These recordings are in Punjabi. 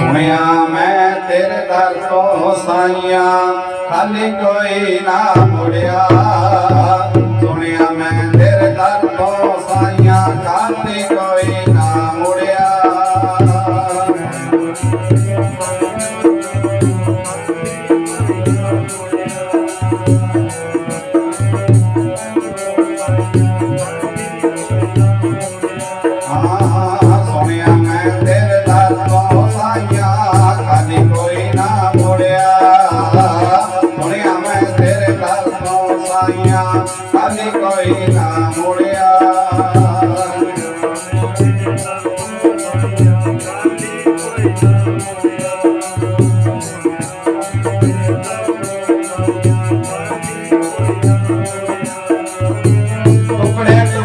ਸੁਣਿਆ ਮੈਂ ਤੇਰੇ ਦਰ ਤੋਂ ਸਾਈਆਂ ਖਾਲੀ ਕੋਈ ਨਾ ਮੁੜਿਆ।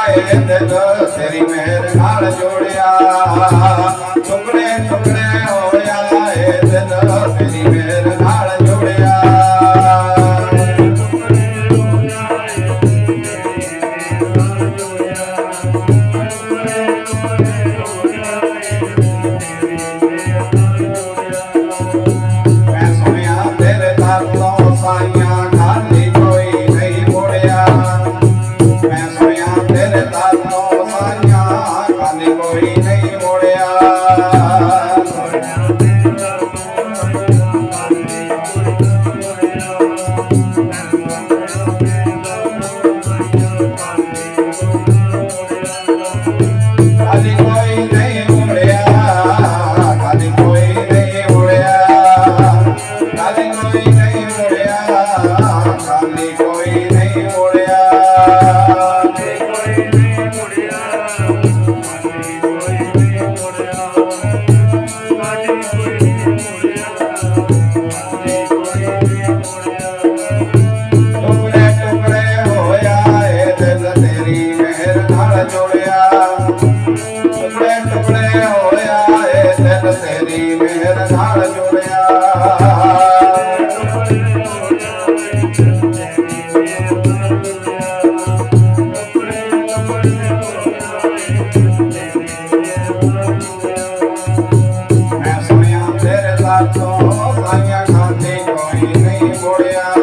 ਆਏ ਦਿਲ ਤੇਰੀ ਮਿਹਰ ਨਾਲ ਜੋੜਿਆ। ਟੁਕੜੇ ਟੁਕੜੇ கோயிலை Gloria.